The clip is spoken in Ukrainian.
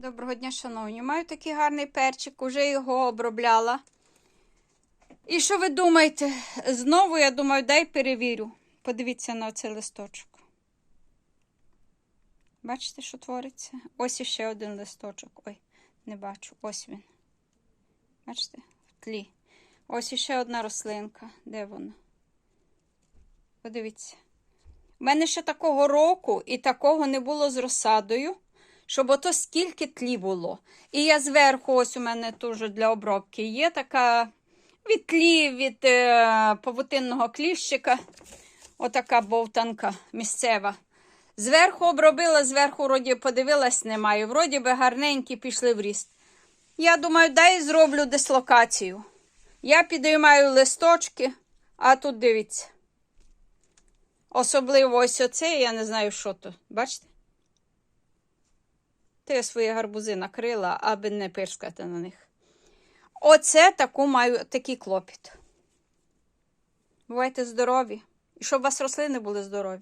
Доброго дня, шановні. Маю такий гарний перчик, уже його обробляла. І що ви думаєте? Знову, я думаю, дай перевірю. Подивіться на цей листочок. Бачите, що твориться? Ось іще один листочок. Ой, не бачу. Ось він. Бачите? В тлі. Ось іще одна рослинка. Де вона? Подивіться. У мене ще такого року і такого не було з розсадою, щоб ото скільки тлі було. І я зверху, ось у мене теж для обробки є така від тлі, від е, павутинного кліщика. Отака бовтанка місцева. Зверху обробила, зверху вроді подивилась, немає. Вроді би гарненькі пішли в ріст. Я думаю, дай зроблю дислокацію. Я підіймаю листочки, а тут дивіться. Особливо ось оце, я не знаю, що то. Бачите? Я свої гарбузи накрила, аби не пирскати на них. Оце таку маю такий клопіт. Бувайте здорові. І щоб у вас рослини були здорові.